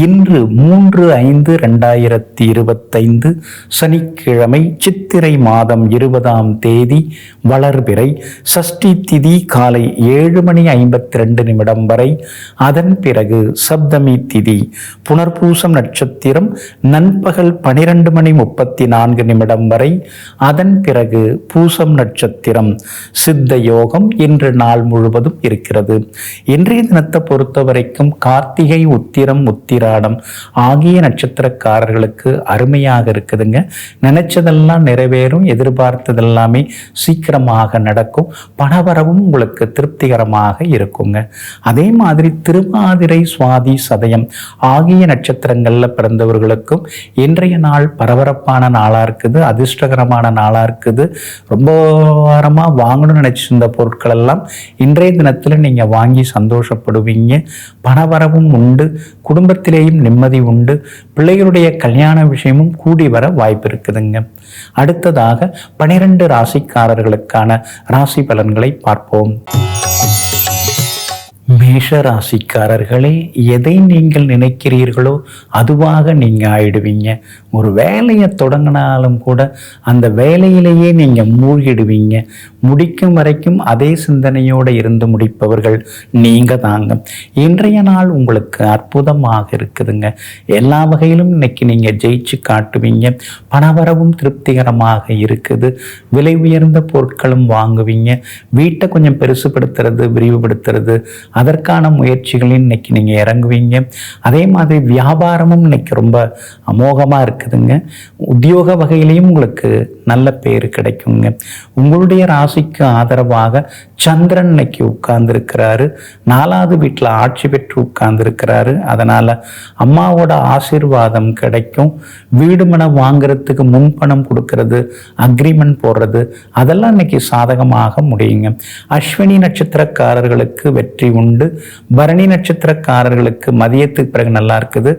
இன்று மூன்று ஐந்து ரெண்டாயிரத்தி இருபத்தைந்து சனிக்கிழமை சித்திரை மாதம் இருபதாம் தேதி வளர்பிறை சஷ்டி திதி காலை ஏழு மணி ஐம்பத்தி ரெண்டு நிமிடம் வரை. அதன் பிறகு சப்தமி திதி. புனர்பூசம் நட்சத்திரம் நண்பகல் பனிரெண்டு மணி முப்பத்தி நான்கு நிமிடம் வரை. அதன் பிறகு பூசம் நட்சத்திரம். சித்த யோகம் இன்று நாள் முழுவதும் இருக்கிறது. இன்றைய தினத்தை பொறுத்த வரைக்கும் கார்த்திகை உத்திரம் உத்திராடம் ஆகிய நட்சத்திரக்காரர்களுக்கு அருமையாக இருக்குதுங்க. நினைச்சதெல்லாம் நிறைவேறும் எதிர்பார்த்ததெல்லாமே சீக்கிரமாக நடக்கும். பணவரவும் உங்களுக்கு திருப்திகரமாக இருக்குங்க. அதே மாதிரி திருமாதிரை சுவாதி சதயம் ஆகிய நட்சத்திரங்களில் பிறந்தவர்களுக்கும் இன்றைய நாள் பரபரப்பான நாளா இருக்குது அதிர்ஷ்டகரமான நாளா இருக்குது. ரொம்ப வாரமாக வாங்கணும்னு நினைச்சிருந்த பொருட்கள் எல்லாம் இன்றைய தினத்தில் நீங்க வாங்கி சந்தோஷப்படுவீங்க. பணவரவும் உண்டு. குடும்பத்தில் குடும்பத்திலேயும் நிம்மதி உண்டு. பிள்ளைகளுடைய கல்யாண விஷயமும் கூடி வர வாய்ப்பு இருக்குதுங்க அடுத்ததாக பனிரெண்டு ராசிக்காரர்களுக்கான ராசி பலன்களை பார்ப்போம். மேஷ ராசிக்காரர்களே எதை நீங்கள் நினைக்கிறீர்களோ அதுவாக நீங்கள் ஆயிடுவீங்க. ஒரு வேலையை தொடங்கினாலும் கூட அந்த வேலையிலேயே நீங்கள் மூழ்கிடுவீங்க. முடிக்கும் வரைக்கும் அதே சிந்தனையோடு இருந்து முடிப்பவர்கள் நீங்கள் தாங்க. இன்றைய நாள் உங்களுக்கு அற்புதமாக இருக்குதுங்க. எல்லா வகையிலும் இன்னைக்கு நீங்கள் ஜெயிச்சு காட்டுவீங்க. பணவரவும் திருப்திகரமாக இருக்குது. விலை உயர்ந்த பொருட்களும் வாங்குவீங்க. வீட்டை கொஞ்சம் பெருசுபடுத்துறது விரிவுபடுத்துறது அதற்கான முயற்சிகளையும் இன்னைக்கு நீங்கள் இறங்குவீங்க. அதே மாதிரி வியாபாரமும் இன்னைக்கு ரொம்ப அமோகமாக இருக்குதுங்க. உத்தியோக வகையிலையும் உங்களுக்கு நல்ல பேர் கிடைக்குங்க. உங்களுடைய ராசிக்கு ஆதரவாக சந்திரன் இன்னைக்கு உட்கார்ந்துருக்கிறாரு. நாலாவது வீட்டில் ஆட்சி பெற்று உட்கார்ந்துருக்கிறாரு. அதனால் அம்மாவோட ஆசீர்வாதம் கிடைக்கும். வீடு மனம் வாங்குறதுக்கு முன்பணம் கொடுக்கறது அக்ரிமெண்ட் போடுறது அதெல்லாம் இன்னைக்கு சாதகமாக முடியுங்க. அஸ்வினி நட்சத்திரக்காரர்களுக்கு வெற்றி உண்டு. பரணி நட்சத்திரக்காரர்களுக்கு மதியத்துக்கு பிறகு நல்லா இருக்குது.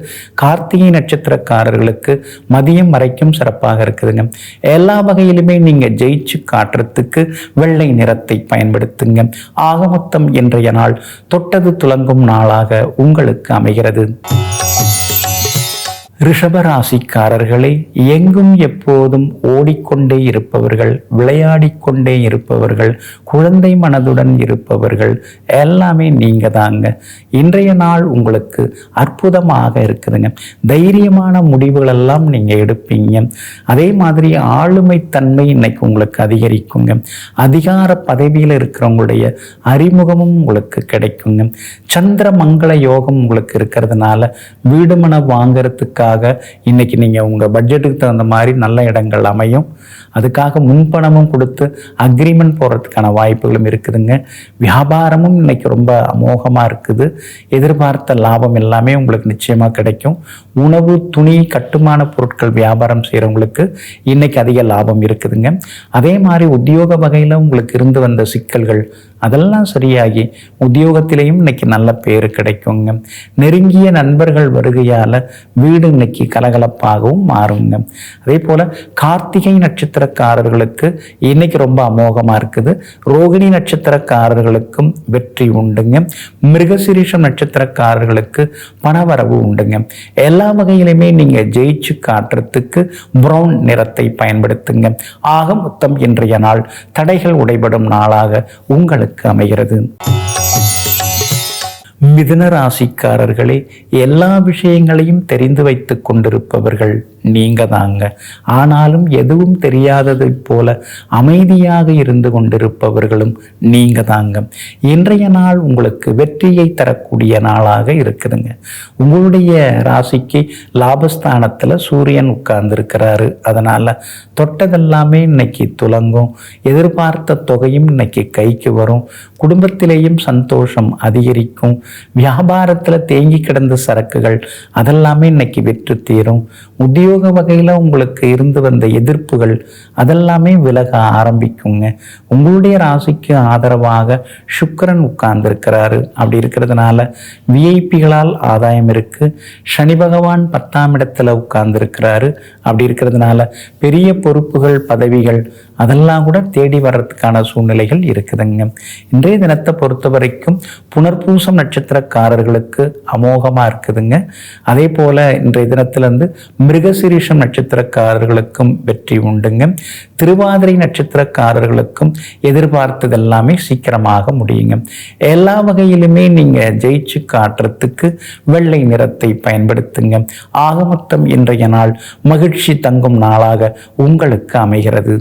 கார்த்திகை நட்சத்திரக்காரர்களுக்கு மதியம் வரைக்கும் சிறப்பாக இருக்குதுங்க. எல்லா வகையிலுமே நீங்க ஜெயிச்சு காட்டுறதுக்கு வெள்ளை நிறத்தை பயன்படுத்துங்க. ஆக மொத்தம் இன்றைய நாள் தொட்டது துலங்கும் நாளாக உங்களுக்கு அமைகிறது. ரிஷபராசிக்காரர்களே எங்கும் எப்போதும் ஓடிக்கொண்டே இருப்பவர்கள் விளையாடிக்கொண்டே இருப்பவர்கள் குழந்தை மனதுடன் இருப்பவர்கள் எல்லாமே நீங்க தாங்க. இன்றைய நாள் உங்களுக்கு அற்புதமாக இருக்குதுங்க. தைரியமான முடிவுகள் எல்லாம் நீங்க எடுப்பீங்க. அதே மாதிரி ஆளுமை தன்மை இன்னைக்கு உங்களுக்கு அதிகரிக்குங்க. அதிகார பதவியில் இருக்கிறவங்களுடைய அறிமுகமும் உங்களுக்கு கிடைக்குங்க. சந்திர மங்கள யோகம் உங்களுக்கு இருக்கிறதுனால வீடு மன வாங்கறதுக்காக இன்னைக்கு நீங்கள் உங்கள் பட்ஜெட்டுக்கு தகுந்த மாதிரி நல்ல இடங்கள் அமையும். அதுக்காக முன்பணமும் கொடுத்து அக்ரிமெண்ட் போடுறதுக்கான வாய்ப்புகளும் இருக்குதுங்க. வியாபாரமும் இன்னைக்கு ரொம்ப அமோகமாக இருக்குது. எதிர்பார்த்த லாபம் எல்லாமே உங்களுக்கு நிச்சயமாக கிடைக்கும். உணவு துணி கட்டுமான பொருட்கள் வியாபாரம் செய்கிறவங்களுக்கு இன்னைக்கு அதிக லாபம் இருக்குதுங்க. அதே மாதிரி உத்தியோக வகையில் உங்களுக்கு இருந்து வந்த சிக்கல்கள் அதெல்லாம் சரியாகி உத்தியோகத்திலையும் இன்னைக்கு நல்ல பேர் கிடைக்குங்க. நெருங்கிய நண்பர்கள் வருகையால் வீடு இன்னைக்கு கலகலப்பாகவும் மாறுங்க. அதே போல் கார்த்திகை நட்சத்திரக்காரர்களுக்கு இன்னைக்கு ரொம்ப அமோகமாக இருக்குது. ரோகிணி நட்சத்திரக்காரர்களுக்கும் வெற்றி உண்டுங்க. மிருகசிரீஷம் நட்சத்திரக்காரர்களுக்கு பணவரவு உண்டுங்க. எல்லா வகையிலுமே நீங்கள் ஜெயிச்சு காட்டுறதுக்கு ப்ரௌன் நிறத்தை பயன்படுத்துங்க. ஆக மொத்தம் இன்றைய நாள் தடைகள் உடைபடும் நாளாக உங்களுக்கு அமைகிறது. மிதுன ராசிக்காரர்களே எல்லா விஷயங்களையும் தெரிந்து வைத்து கொண்டிருப்பவர்கள் நீங்க தாங்க ஆனாலும் எதுவும் தெரியாததைப் போல அமைதியாக இருந்து கொண்டிருப்பவர்களும் நீங்க தாங்க இன்றைய நாள் உங்களுக்கு வெற்றியை தரக்கூடிய நாளாக இருக்குதுங்க. உங்களுடைய ராசிக்கு லாபஸ்தானத்தில் சூரியன் உட்கார்ந்துருக்கிறாரு. அதனால தொட்டதெல்லாமே இன்னைக்கு துலங்கும். எதிர்பார்த்த தொகையும் இன்னைக்கு கைக்கு வரும். குடும்பத்திலேயும் சந்தோஷம் அதிகரிக்கும். வியாபாரத்தில் தேங்கி கிடந்த சரக்குகள் அதெல்லாமே இன்னைக்கு விற்று தீரும். உத்தியோக உத்தியோக வகையில் உங்களுக்கு இருந்து வந்த எதிர்ப்புகள் அதெல்லாமே விலக ஆரம்பிக்குங்க. உங்களுடைய ராசிக்கு ஆதரவாக சுக்கரன் உட்கார்ந்துருக்கிறாரு. அப்படி இருக்கிறதுனால விஐபிகளால் ஆதாயம் இருக்கு. சனி பகவான் பத்தாம் இடத்துல உட்கார்ந்துருக்கிறாரு. அப்படி இருக்கிறதுனால பெரிய பொறுப்புகள் பதவிகள் அதெல்லாம் கூட தேடி வர்றதுக்கான சூழ்நிலைகள் இருக்குதுங்க. இன்றைய தினத்தை பொறுத்த வரைக்கும் புனர்பூசம் நட்சத்திரக்காரர்களுக்கு அமோகமாக இருக்குதுங்க. அதே போல் இன்றைய தினத்திலிருந்து மிருகசிரீஷம் நட்சத்திரக்காரர்களுக்கும் வெற்றி உண்டுங்க. திருவாதிரை நட்சத்திரக்காரர்களுக்கும் எதிர்பார்த்தது எல்லாமே சீக்கிரமாக முடியுங்க. எல்லா வகையிலுமே நீங்கள் ஜெயிச்சு காட்டுறதுக்கு வெள்ளை நிறத்தை பயன்படுத்துங்க. ஆக மொத்தம் இன்றைய நாள் மகிழ்ச்சி தங்கும் நாளாக உங்களுக்கு அமைகிறது.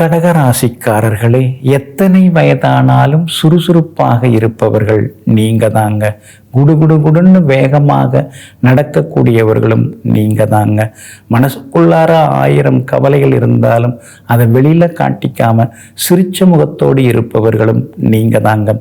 கடகராசிக்காரர்களே எத்தனை வயதானாலும் சுறுசுறுப்பாக இருப்பவர்கள் நீங்க தாங்க குடுகுடுகுடுன்னு வேகமாக நடக்கக்கூடியவர்களும் நீங்க தாங்க மனசுக்குள்ளார ஆயிரம் கவலைகள் இருந்தாலும் அதை வெளியில காட்டிக்காம சிரிச்ச முகத்தோடு இருப்பவர்களும் நீங்க தாங்க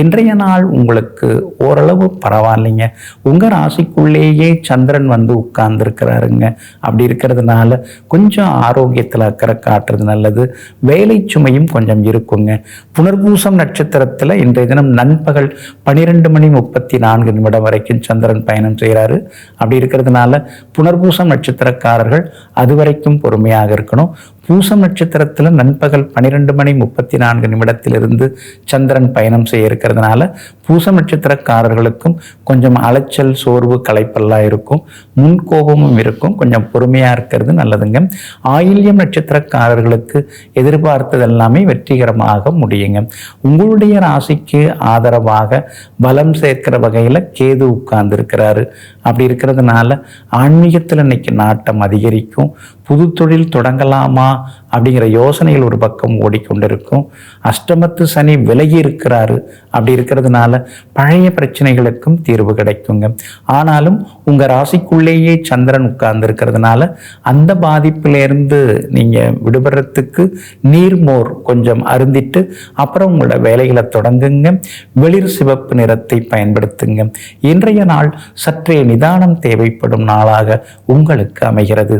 இன்றைய நாள் உங்களுக்கு ஓரளவு பரவாயில்லைங்க. உங்க ராசிக்குள்ளேயே சந்திரன் வந்து உட்கார்ந்துருக்கிறாருங்க. அப்படி இருக்கிறதுனால கொஞ்சம் ஆரோக்கியத்தில் அக்கறை காட்டுறது நல்லது. வேலை சுமையும் கொஞ்சம் இருக்குங்க. புனர்பூசம் நட்சத்திரத்தில் இன்றைய தினம் நண்பகல் பனிரெண்டு மணி முப்பத்தி நாலு நான்கு நிமிடம் வரைக்கும் சந்திரன் பயணம் செய்கிறாரு. அப்படி இருக்கிறதுனால புனர்பூசம் நட்சத்திரக்காரர்கள் அது வரைக்கும் பொறுமையாக இருக்கணும். பூசம் நட்சத்திரத்தில் நண்பகல் பன்னிரெண்டு மணி முப்பத்தி நான்கு நிமிடத்திலிருந்து சந்திரன் பயணம் செய்ய இருக்கிறதுனால பூசம் நட்சத்திரக்காரர்களுக்கும் கொஞ்சம் அலைச்சல் சோர்வு களைப்பெல்லாம் இருக்கும். முன் கோபமும் இருக்கும். கொஞ்சம் பொறுமையாக இருக்கிறது நல்லதுங்க. ஆயில்யம் நட்சத்திரக்காரர்களுக்கு எதிர்பார்த்தது எல்லாமே வெற்றிகரமாக முடியுங்க. உங்களுடைய ராசிக்கு ஆதரவாக பலம் சேர்க்கிற வகையில் கேது உட்கார்ந்து இருக்கிறாரு அப்படி இருக்கிறதுனால ஆன்மீகத்தில் இன்னைக்கு நாட்டம் அதிகரிக்கும். புது தொழில் தொடங்கலாமா அப்படிங்கிற யோசனைகள் ஒரு பக்கம் ஓடிக்கொண்டிருக்கும். அஷ்டமத்து சனி விலகி இருக்கிறாரு அப்படி இருக்கிறதுனால பழைய பிரச்சனைகளுக்கும் தீர்வு கிடைக்குங்க. ஆனாலும் உங்க ராசிக்குள்ளேயே சந்திரன் உட்கார்ந்து இருக்கிறதுனால அந்த பாதிப்பிலேருந்து நீங்க விடுபடுறதுக்கு நீர்மோர் கொஞ்சம் அருந்திட்டு அப்புறம் உங்களோட வேலைகளை தொடங்குங்க. வெளிர் சிவப்பு நிறத்தை பயன்படுத்துங்க. இன்றைய நாள் சற்றே நிதானம் தேவைப்படும் நாளாக உங்களுக்கு அமைகிறது.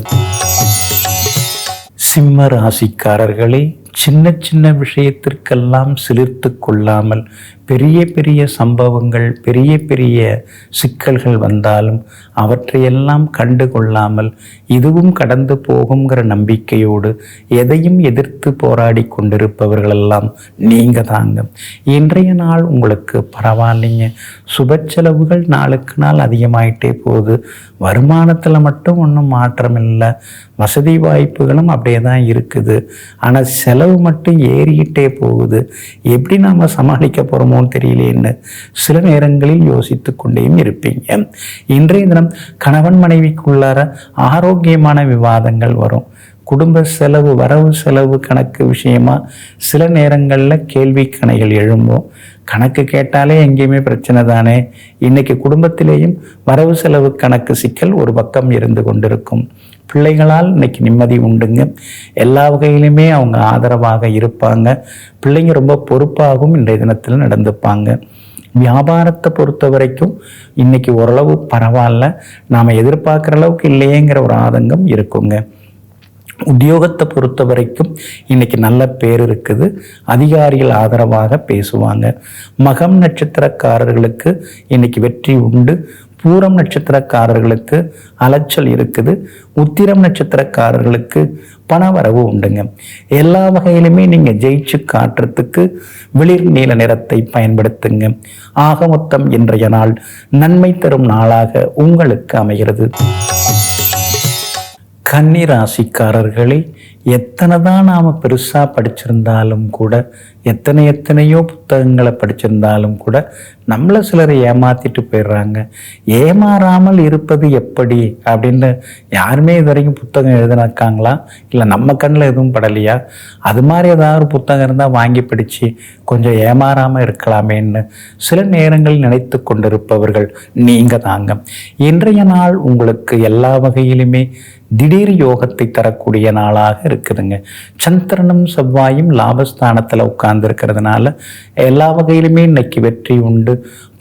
சிம்ம ராசிக்காரர்களே சின்ன சின்ன விஷயத்திற்கெல்லாம் சிலிர்த்து கொள்ளாமல் பெரிய பெரிய சம்பவங்கள் பெரிய பெரிய சிக்கல்கள் வந்தாலும் அவற்றையெல்லாம் கண்டு கொள்ளாமல் இதுவும் கடந்து போகுங்கிற நம்பிக்கையோடு எதையும் எதிர்த்து போராடி கொண்டிருப்பவர்களெல்லாம் நீங்க தாங்க. இன்றைய நாள் உங்களுக்கு பரவாயில்லைங்க. சுப செலவுகள் நாளுக்கு நாள் அதிகமாயிட்டே போகுது. வருமானத்தில் மட்டும் ஒன்றும் மாற்றம் இல்லை வசதி வாய்ப்புகளும் அப்படியே தான் இருக்குது. ஆனால் செலவு மட்டும் ஏறிக்கிட்டே போகுது. எப்படி நாம் சமாளிக்க போகிறோமோன்னு தெரியலேன்னு சில நேரங்களில் யோசித்து கொண்டேயும் இருப்பீங்க. இன்றைய தினம் கணவன் மனைவிக்குள்ளார ஆரோக்கியமான விவாதங்கள் வரும். குடும்ப செலவு வரவு செலவு கணக்கு விஷயமா சில நேரங்களில் கேள்வி கணைகள் எழும்பும். கணக்கு கேட்டாலே எங்கேயுமே பிரச்சனை தானே. இன்னைக்கு குடும்பத்திலேயும் வரவு செலவு கணக்கு சிக்கல் ஒரு பக்கம் இருந்து கொண்டிருக்கும். பிள்ளைகளால் இன்னைக்கு நிம்மதி உண்டுங்க. எல்லா வகையிலுமே அவங்க ஆதரவாக இருப்பாங்க. பிள்ளைங்க ரொம்ப பொறுப்பாகவும் இன்றைய தினத்தில் நடந்துப்பாங்க. வியாபாரத்தை பொறுத்த வரைக்கும் இன்னைக்கு ஓரளவு பரவாயில்ல. நாம் எதிர்பார்க்குற அளவுக்கு இல்லையேங்கிற ஒரு ஆதங்கம் இருக்குங்க. உத்தியோகத்தை பொறுத்த வரைக்கும் இன்னைக்கு நல்ல பேர் இருக்குது. அதிகாரிகள் ஆதரவாக பேசுவாங்க. மகம் நட்சத்திரக்காரர்களுக்கு இன்னைக்கு வெற்றி உண்டு. பூரம் நட்சத்திரக்காரர்களுக்கு அலைச்சல் இருக்குது. உத்திரம் நட்சத்திரக்காரர்களுக்கு பணவரவு உண்டுங்க. எல்லா வகையிலுமே நீங்கள் ஜெயிச்சு காட்டுறதுக்கு வெளிர் நீல நிறத்தை பயன்படுத்துங்க. ஆக மொத்தம் இன்றைய நாள் நன்மை தரும் நாளாக உங்களுக்கு அமைகிறது. கன்னி ராசிக்காரர்களே எத்தனை தான் நாம் பெருசாக படிச்சிருந்தாலும் கூட எத்தனை எத்தனையோ புத்தகங்களை படிச்சிருந்தாலும் கூட நம்மளை சிலர் ஏமாத்திட்டு போயிடுறாங்க. ஏமாறாமல் இருப்பது எப்படி அப்படின்னு யாருமே இது வரைக்கும் புத்தகம் எழுதினாக்காங்களா இல்லை நம்ம கண்ணில் எதுவும் படலையா? அது மாதிரி ஏதாவது ஒரு புத்தகம் இருந்தால் வாங்கி படித்து கொஞ்சம் ஏமாறாமல் இருக்கலாமேன்னு சில நேரங்களில் நினைத்து கொண்டிருப்பவர்கள் நீங்கள் தாங்க. இன்றைய நாள் உங்களுக்கு எல்லா வகையிலுமே திடீர் யோகத்தை தரக்கூடிய நாளாக இருக்குதுங்க. சந்திரனும் செவ்வாயும் லாபஸ்தானத்தில் உட்கார்ந்து இருக்கிறதுனால எல்லா வகையிலுமே இன்னைக்கு வெற்றி உண்டு.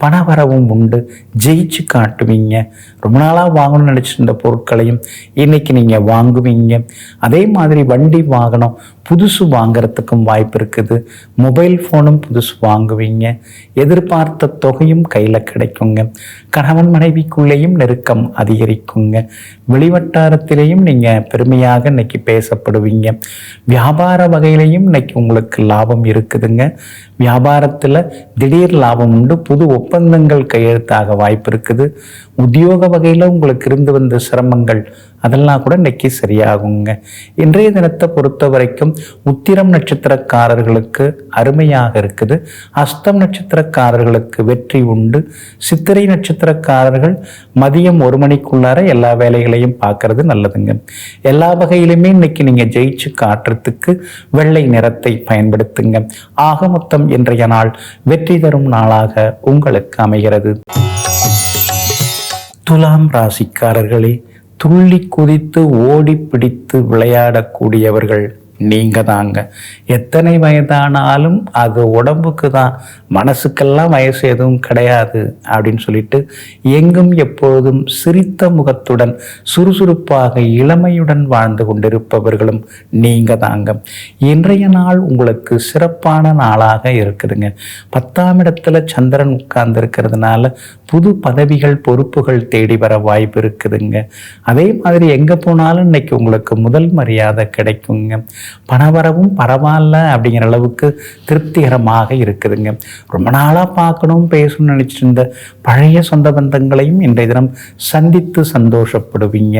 பணவரவும் உண்டு. ஜெயிச்சு காட்டுவீங்க. ரொம்ப நாளாக வாங்கணும்னு நினச்சிருந்த பொருட்களையும் இன்னைக்கு நீங்கள் வாங்குவீங்க. அதே மாதிரி வண்டி வாகனம் புதுசு வாங்குறதுக்கும் வாய்ப்பு இருக்குது. மொபைல் ஃபோனும் புதுசு வாங்குவீங்க. எதிர்பார்த்த தொகையும் கையில் கிடைக்குங்க. கணவன் மனைவிக்குள்ளேயும் நெருக்கம் அதிகரிக்குங்க. வெளிவட்டாரத்திலேயும் நீங்கள் பெருமையாக இன்னைக்கு பேசப்படுவீங்க. வியாபார வகையிலையும் இன்னைக்கு உங்களுக்கு லாபம் இருக்குதுங்க. வியாபாரத்தில் திடீர் லாபம் உண்டு. புது ஒப்பந்தங்கள் கையெழுத்தாக வாய்ப்பு இருக்குது. உத்தியோக வகையில் உங்களுக்கு இருந்து வந்த சிரமங்கள் அதெல்லாம் கூட இன்னைக்கு சரியாகுங்க. இன்றைய தினத்தை பொறுத்த வரைக்கும் உத்திரம் நட்சத்திரக்காரர்களுக்கு அருமையாக இருக்குது. அஸ்தம் நட்சத்திரக்காரர்களுக்கு வெற்றி உண்டு. சித்திரை நட்சத்திரக்காரர்கள் மதியம் ஒரு மணிக்குள்ளார எல்லா வேலைகளையும் பார்க்கறது நல்லதுங்க. எல்லா வகையிலுமே இன்னைக்கு நீங்கள் ஜெயிச்சு காட்டுறதுக்கு வெள்ளை நிறத்தை பயன்படுத்துங்க. ஆக மொத்தம் இன்றைய நாள் வெற்றி தரும் நாளாக உங்களுக்கு அமைகிறது. துலாம் ராசிக்காரர்களே துள்ளி குதித்து ஓடி பிடித்து விளையாடக்கூடியவர்கள். நீங்கள் தாங்க எத்தனை வயதானாலும் அது உடம்புக்கு தான் மனசுக்கெல்லாம் வயசு எதுவும் கிடையாது அப்படின்னு சொல்லிட்டு எங்கும் எப்பொழுதும் சிரித்த முகத்துடன் சுறுசுறுப்பாக இளமையுடன் வாழ்ந்து கொண்டிருப்பவர்களும் நீங்கள் தாங்க இன்றைய நாள் உங்களுக்கு சிறப்பான நாளாக இருக்குதுங்க. பத்தாம் இடத்துல சந்திரன் உட்கார்ந்து இருக்கிறதுனால புது பதவிகள் பொறுப்புகள் தேடி வர வாய்ப்பு இருக்குதுங்க. அதே மாதிரி எங்கே போனாலும் இன்னைக்கு உங்களுக்கு முதல் மரியாதை கிடைக்குங்க. பணவரவும் பரவாயில்ல அப்படிங்கிற அளவுக்கு திருப்திகரமாக இருக்குதுங்க. ரொம்ப நாளாக பார்க்கணும் பேசணும்னு நினச்சிட்டு இருந்த பழைய சொந்த பந்தங்களையும் இன்றைய தினம் சந்தித்து சந்தோஷப்படுவீங்க.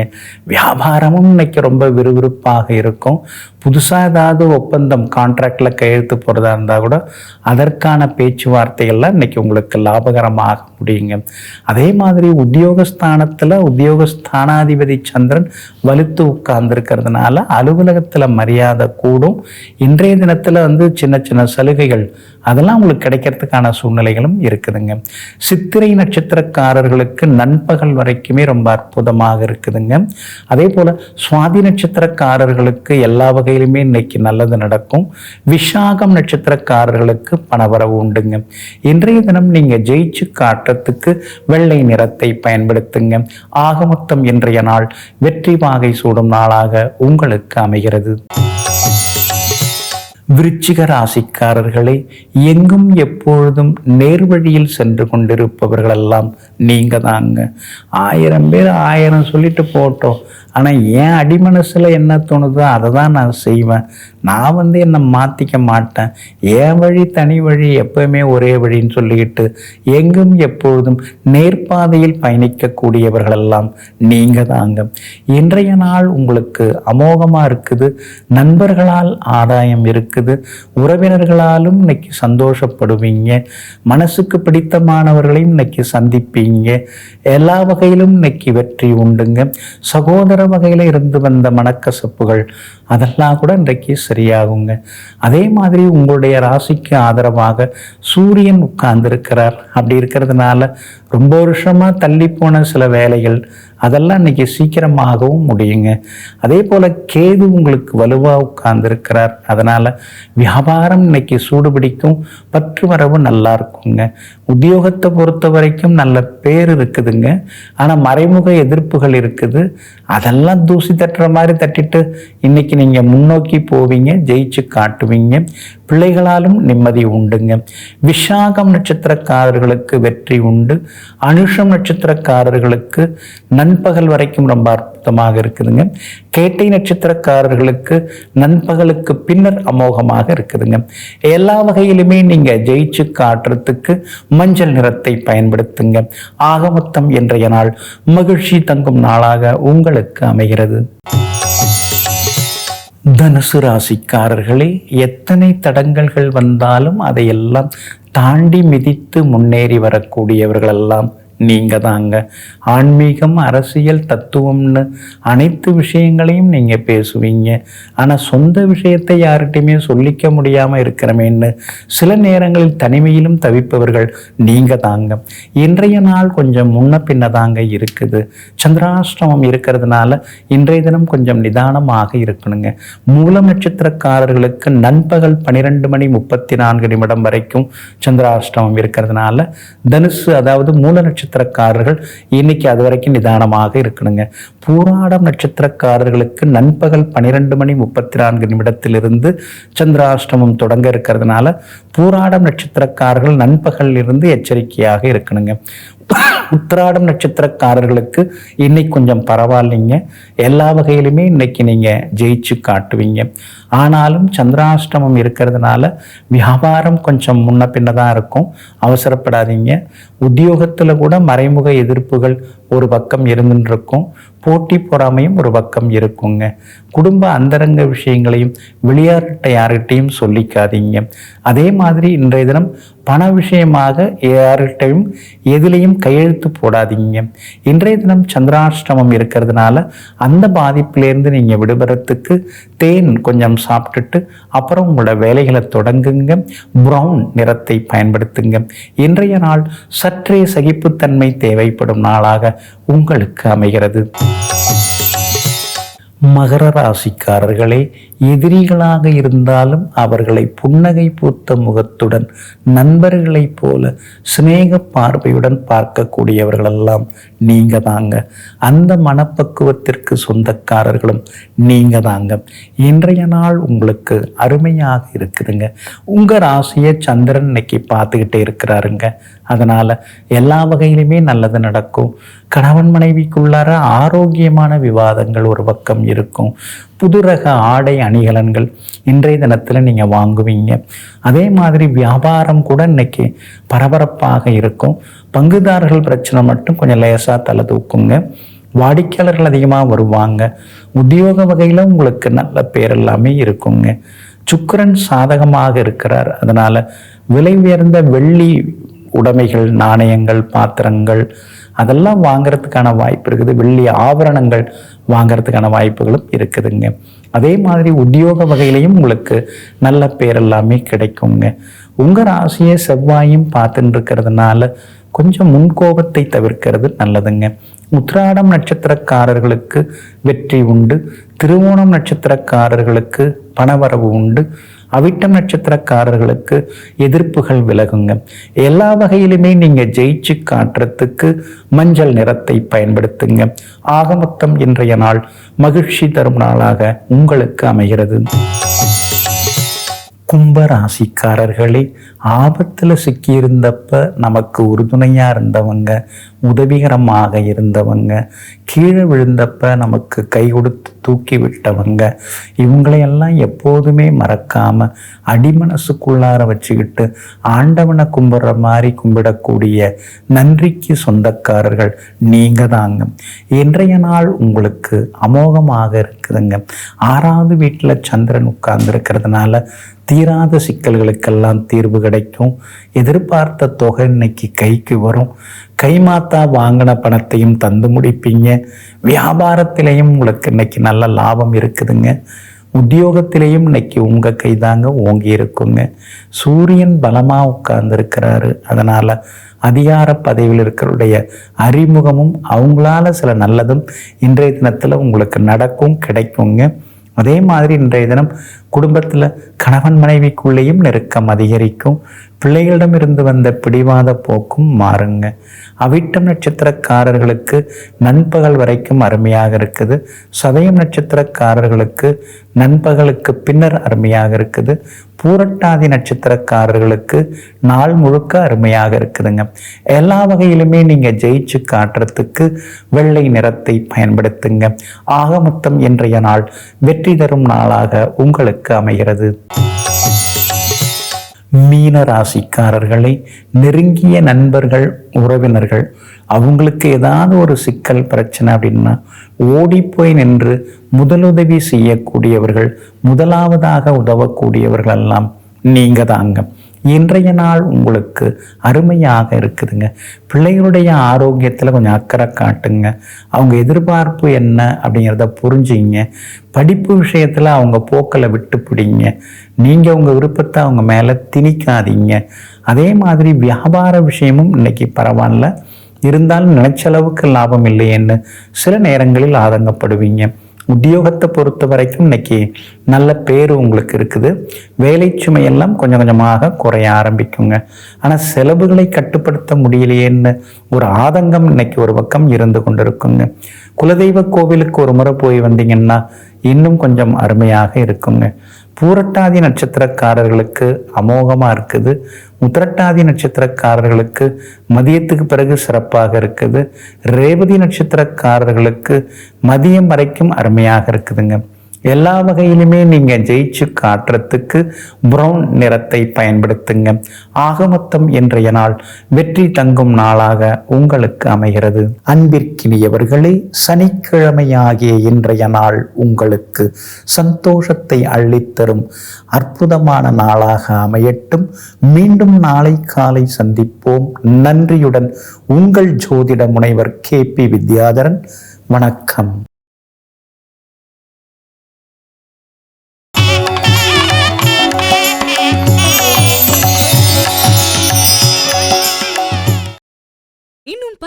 வியாபாரமும் இன்னைக்கு ரொம்ப விறுவிறுப்பாக இருக்கும். புதுசாக ஏதாவது ஒப்பந்தம் கான்ட்ராக்டில் கையெழுத்து போகிறதா இருந்தால் கூட அதற்கான பேச்சுவார்த்தைகள்லாம் இன்னைக்கு உங்களுக்கு லாபகரமாக முடியுங்க. அதே மாதிரி உத்தியோகஸ்தானத்தில் உத்தியோகஸ்தானாதிபதி சந்திரன் வலுத்து உட்கார்ந்துருக்கிறதுனால அலுவலகத்தில் மரியாதை கூடும். இன்றைய தினத்தில் வந்து சின்ன சின்ன சலுகைகள் அதெல்லாம் உங்களுக்கு கிடைக்கிறதுக்கான சூழ்நிலைகளும் இருக்குதுங்க. சித்திரை நட்சத்திரக்காரர்களுக்கு நண்பகல் வரைக்குமே ரொம்ப அற்புதமாக இருக்குதுங்க. அதே போல் சுவாதி நட்சத்திரக்காரர்களுக்கு எல்லா வகையிலுமே இன்னைக்கு நல்லது நடக்கும். விஷாகம் நட்சத்திரக்காரர்களுக்கு பணவரவு உண்டுங்க. இன்றைய தினம் நீங்கள் ஜெயிச்சு காட்டுறதுக்கு வெள்ளை நிறத்தை பயன்படுத்துங்க. ஆக மொத்தம் இன்றைய நாள் வெற்றி பாகை சூடும் நாளாக உங்களுக்கு அமைகிறது. விருச்சிக ராசிக்காரர்களே எங்கும் எப்பொழுதும் நேர்வழியில் சென்று கொண்டிருப்பவர்களெல்லாம் நீங்க தாங்க ஆயிரம் பேர் ஆயிரம் சொல்லிட்டு போட்டோம். ஆனால் என் அடிமனசில் என்ன தோணுதோ அதை தான் நான் செய்வேன். நான் வந்து என்னை மாற்றிக்க மாட்டேன். என் வழி தனி வழி எப்பவுமே ஒரே வழின்னு சொல்லிக்கிட்டு எங்கும் எப்பொழுதும் நேர்பாதையில் பயணிக்கக்கூடியவர்களெல்லாம் நீங்கள் தாங்க இன்றைய நாள் உங்களுக்கு அமோகமாக இருக்குது. நண்பர்களால் ஆதாயம் இருக்குது. உறவினர்களாலும் இன்னைக்கு சந்தோஷப்படுவீங்க. மனசுக்கு பிடித்தமானவர்களையும் இன்னைக்கு சந்திப்பீங்க. எல்லா வகையிலும் இன்னைக்கு வெற்றி உண்டுங்க. சகோதர வகையில் இருந்து வந்த மனக்கசப்புகள் அதெல்லாம் கூட இன்றைக்கு சரியாகுங்க. அதே மாதிரி உங்களுடைய ராசிக்கு ஆதரவாக சூரியன் உட்கார்ந்துருக்கிறார். அப்படி இருக்கிறதுனால ரொம்ப வருஷமா தள்ளி போன சில வேலைகள் அதெல்லாம் இன்னைக்கு சீக்கிரமாகவும் முடியுங்க. அதே போல் கேது உங்களுக்கு வலுவாக உட்கார்ந்துருக்கிறார். அதனால் வியாபாரம் இன்னைக்கு சூடுபிடிக்கும். பற்று வரவு நல்லா இருக்குங்க. உத்தியோகத்தை பொறுத்த வரைக்கும் நல்ல பேர் இருக்குதுங்க. ஆனால் மறைமுக எதிர்ப்புகள் இருக்குது. அதெல்லாம் தூசி தட்டுற மாதிரி தட்டிட்டு இன்னைக்கு நீங்கள் முன்னோக்கி போவீங்க ஜெயிச்சு காட்டுவீங்க. பிள்ளைகளாலும் நிம்மதி உண்டுங்க. விஷாகம் நட்சத்திரக்காரர்களுக்கு வெற்றி உண்டு. அனுஷம் நட்சத்திரக்காரர்களுக்கு நண்பகல் வரைக்கும் ரொம்ப அற்புதமாக இருக்குதுங்க. கேட்டை நட்சத்திரக்காரர்களுக்கு நண்பகலுக்கு பின்னர் அமோகமாக இருக்குதுங்க. எல்லா வகையிலுமே நீங்கள் ஜெயிச்சு காட்டுறதுக்கு மஞ்சள் நிறத்தை பயன்படுத்துங்க. ஆக என்றைய இன்றைய நாள் மகிழ்ச்சி தங்கும் நாளாக உங்களுக்கு அமைகிறது. தனுசு ராசிக்காரர்களே எத்தனை தடங்கல்கள் வந்தாலும் அதையெல்லாம் தாண்டி மிதித்து முன்னேறி வரக்கூடியவர்களெல்லாம் நீங்கள் தாங்க ஆன்மீகம் அரசியல் தத்துவம்னு அனைத்து விஷயங்களையும் நீங்க பேசுவீங்க. ஆனா சொந்த விஷயத்தை யார்கிட்டையுமே சொல்லிக்க முடியாம இருக்கிறமேன்னு சில நேரங்களில் தனிமையிலும் தவிப்பவர்கள் நீங்கள் தாங்க இன்றைய நாள் கொஞ்சம் முன்ன பின்ன தாங்க இருக்குது. சந்திராஷ்டமம் இருக்கிறதுனால இன்றைய தினம் கொஞ்சம் நிதானமாக இருக்கணுங்க. மூல நட்சத்திரக்காரர்களுக்கு நண்பகல் பன்னிரெண்டு மணி முப்பத்தி நான்கு நிமிடம் வரைக்கும் சந்திராஷ்டமம் இருக்கிறதுனால தனுசு அதாவது மூல நட்சத்திர நட்சத்திரக்காரர்கள் இன்னைக்கு அது வரைக்கும் நிதானமாக இருக்கணுங்க. பூராடம் நட்சத்திரக்காரர்களுக்கு நண்பகல் பனிரெண்டு மணி முப்பத்தி நான்கு நிமிடத்திலிருந்து சந்திராஷ்டமம் தொடங்க இருக்கிறதுனால பூராடம் நட்சத்திரக்காரர்கள் நண்பகல் இருந்து எச்சரிக்கையாக இருக்கணுங்க. உத்திராடம் நட்சத்திரக்காரர்களுக்கு இன்னைக்கு கொஞ்சம் பரவாயில்லைங்க. எல்லா வகையிலுமே இன்னைக்கு நீங்க ஜெயிச்சு காட்டுவீங்க. ஆனாலும் சந்திராஷ்டமம் இருக்கிறதுனால வியாபாரம் கொஞ்சம் முன்ன பின்ன தான் இருக்கும். அவசரப்படாதீங்க. உத்தியோகத்தில் கூட மறைமுக எதிர்ப்புகள் ஒரு பக்கம் இருந்துன்னு இருக்கும் போட்டி பொறாமையும் ஒரு பக்கம் இருக்குங்க. குடும்ப அந்தரங்க விஷயங்களையும் விளையாட்டை யார்கிட்டையும் சொல்லிக்காதீங்க. அதே மாதிரி இன்றைய தினம் பண விஷயமாக யார்கிட்டையும் எதிலையும் கையெழுத்து போடாதீங்க. இன்றைய தினம் சந்திராஷ்டமம் இருக்கிறதுனால அந்த பாதிப்பிலேருந்து நீங்கள் விடுபடுறதுக்கு தேன் கொஞ்சம் சாப்பிட்டுட்டு அப்புறம் உங்களோட வேலைகளை தொடங்குங்க. ப்ரௌன் நிறத்தை பயன்படுத்துங்க. இன்றைய நாள் சற்றே சகிப்புத்தன்மை தேவைப்படும் நாளாக உங்களுக்கு அமைகிறது. மகர ராசிக்காரர்களே எதிரிகளாக இருந்தாலும் அவர்களை புன்னகை பூத்த முகத்துடன் நண்பர்களைப் போல சிநேக பார்வையுடன் பார்க்கக்கூடியவர்களெல்லாம் நீங்க தாங்க. அந்த மனப்பக்குவத்திற்கு சொந்தக்காரர்களும் நீங்க தாங்க. இன்றைய நாள் உங்களுக்கு அருமையாக இருக்குதுங்க. உங்க ராசியை சந்திரன் இன்னைக்கு பார்த்துக்கிட்டே இருக்கிறாருங்க. அதனால எல்லா வகையிலுமே நல்லது நடக்கும். கணவன் மனைவிக்குள்ளார ஆரோக்கியமான விவாதங்கள் ஒரு பக்கம் இருக்கும். புது ரக ஆடை அணிகலன்கள் இன்றைய தினத்தில் நீங்கள் வாங்குவீங்க. அதே மாதிரி வியாபாரம் கூட இன்னைக்கு பரபரப்பாக இருக்கும். பங்குதாரர்கள் பிரச்சனை மட்டும் கொஞ்சம் லேசாக தலை தூக்குங்க. வாடிக்கையாளர்கள் அதிகமாக வருவாங்க. உத்தியோக வகையில் உங்களுக்கு நல்ல பேர் எல்லாமே இருக்குங்க. சுக்கரன் சாதகமாக இருக்கிறார். அதனால விலை உயர்ந்த வெள்ளி உடைமைகள் நாணயங்கள் பாத்திரங்கள் அதெல்லாம் வாங்குறதுக்கான வாய்ப்பு இருக்குது. வெள்ளி ஆபரணங்கள் வாங்குறதுக்கான வாய்ப்புகளும் இருக்குதுங்க. அதே மாதிரி உத்தியோக வகையிலையும் உங்களுக்கு நல்ல பேர் எல்லாமே கிடைக்குங்க. உங்க ராசியை செவ்வாயும் பார்த்துட்டு இருக்கிறதுனால கொஞ்சம் முன்கோபத்தை தவிர்க்கிறது நல்லதுங்க. உத்ராடம் நட்சத்திரக்காரர்களுக்கு வெற்றி உண்டு. திருவோணம் நட்சத்திரக்காரர்களுக்கு பணவரவு உண்டு. அவிட்டம் நட்சத்திரக்காரர்களுக்கு எதிர்ப்புகள் விலகுங்க. எல்லா வகையிலுமே நீங்க ஜெயிச்சு காட்டுறதுக்கு மஞ்சள் நிறத்தை பயன்படுத்துங்க. ஆக மொத்தம் இன்றைய நாள் மகிழ்ச்சி தரும் நாளாக உங்களுக்கு அமைகிறது. கும்ப ராசிக்காரர்களே ஆபத்தில் சிக்கியிருந்தப்ப நமக்கு உறுதுணையாக இருந்தவங்க உதவிகரமாக இருந்தவங்க. கீழே விழுந்தப்ப நமக்கு கை கொடுத்து தூக்கி விட்டவங்க. இவங்களையெல்லாம் எப்போதுமே மறக்காம அடிமனசுக்குள்ளார வச்சுக்கிட்டு ஆண்டவனை கும்பிட்ற மாதிரி கும்பிடக்கூடிய நன்றிக்கு சொந்தக்காரர்கள் நீங்க தாங்க. இன்றைய நாள் உங்களுக்கு அமோகமாக இருக்குதுங்க. ஆறாவது வீட்டில் சந்திரன் உட்கார்ந்துருக்கிறதுனால தீராத சிக்கல்களுக்கெல்லாம் தீர்வு கிடைக்கும். எதிர்பார்த்த தொகை இன்னைக்கு கைக்கு வரும். கைமாத்தா வாங்கின பணத்தையும் தந்து முடிப்பீங்க. வியாபாரத்திலையும் உங்களுக்கு இன்னைக்கு நல்ல லாபம் இருக்குதுங்க. உத்தியோகத்திலையும் இன்னைக்கு உங்க கைதாங்க ஓங்கி இருக்குங்க. சூரியன் பலமா உட்கார்ந்துருக்கிறாரு. அதனால் அதனால அதிகார பதவியில் இருக்கிறவருடைய அறிமுகமும் அவங்களால சில நல்லதும் இன்றைய தினத்துல உங்களுக்கு நடக்கும் கிடைக்குங்க. அதே மாதிரி இன்றைய தினம் குடும்பத்தில் கணவன் மனைவிக்குள்ளேயும் நெருக்கம் அதிகரிக்கும். பிள்ளைகளிடமிருந்து வந்த பிடிவாத போக்கும் மாறுங்க. அவிட்டம் நட்சத்திரக்காரர்களுக்கு நண்பகல் வரைக்கும் அருமையாக இருக்குது. சதயம் நட்சத்திரக்காரர்களுக்கு நண்பகலுக்கு பின்னர் அருமையாக இருக்குது. பூரட்டாதி நட்சத்திரக்காரர்களுக்கு நாள் முழுக்க அருமையாக இருக்குதுங்க. எல்லா வகையிலுமே நீங்கள் ஜெயிச்சு காட்டுறதுக்கு வெள்ளை நிறத்தை பயன்படுத்துங்க. ஆக மொத்தம் இன்றைய நாள் வெற்றி தரும் நாளாக உங்களுக்கு அமைகிறது? மீன ராசிக்காரர்களை நெருங்கிய நண்பர்கள் உறவினர்கள் அவங்களுக்கு ஏதாவது ஒரு சிக்கல் பிரச்சனை அப்படின்னா ஓடிப்போய் நின்று முதலுதவி செய்யக்கூடியவர்கள் முதலாவதாக உதவக்கூடியவர்கள் எல்லாம் நீங்க தாங்க. இன்றைய நாள் உங்களுக்கு அருமையாக இருக்குதுங்க. பிள்ளைகளுடைய ஆரோக்கியத்தில் கொஞ்சம் அக்கறை காட்டுங்க. அவங்க எதிர்பார்ப்பு என்ன அப்படிங்கிறத புரிஞ்சுங்க. படிப்பு விஷயத்தில் அவங்க போக்கில் விட்டு பிடிங்க நீங்கள் உங்கள் விருப்பத்தை அவங்க மேலே திணிக்காதீங்க. அதே மாதிரி வியாபார விஷயமும் இன்றைக்கி பரவாயில்ல. இருந்தாலும் நினைச்ச அளவுக்கு லாபம் இல்லையேன்னு சில நேரங்களில் ஆதங்கப்படுவீங்க. உத்தியோகத்தை பொறுத்த வரைக்கும் இன்னைக்கு நல்ல பேர் உங்களுக்கு இருக்குது. வேலை சுமையெல்லாம் கொஞ்சம் கொஞ்சமாக குறைய ஆரம்பிக்குங்க. ஆனால் செலவுகளை கட்டுப்படுத்த முடியலையேன்னு ஒரு ஆதங்கம் இன்னைக்கு ஒரு பக்கம் இருந்து கொண்டிருக்குங்க. குலதெய்வ கோவிலுக்கு ஒரு முறை போய் வந்தீங்கன்னா இன்னும் கொஞ்சம் அருமையாக இருக்குங்க. பூரட்டாதி நட்சத்திரக்காரர்களுக்கு அமோகமாக இருக்குது. உத்திரட்டாதி நட்சத்திரக்காரர்களுக்கு மதியத்துக்கு பிறகு சிறப்பாக இருக்குது. ரேவதி நட்சத்திரக்காரர்களுக்கு மதியம் வரைக்கும் அருமையாக இருக்குதுங்க. எல்லா வகையிலுமே நீங்க ஜெயிச்சு காட்டுறதுக்கு ப்ரௌன் நிறத்தை பயன்படுத்துங்க. ஆகமத்தம் இன்றைய நாள் வெற்றி தங்கும் நாளாக உங்களுக்கு அமைகிறது. அன்பிற்கினியவர்களே சனிக்கிழமையாகிய இன்றைய நாள் உங்களுக்கு சந்தோஷத்தை அள்ளித்தரும் அற்புதமான நாளாக அமையட்டும். மீண்டும் நாளை காலை சந்திப்போம். நன்றியுடன் உங்கள் ஜோதிட முனைவர் கே பி வித்யாதரன். வணக்கம்.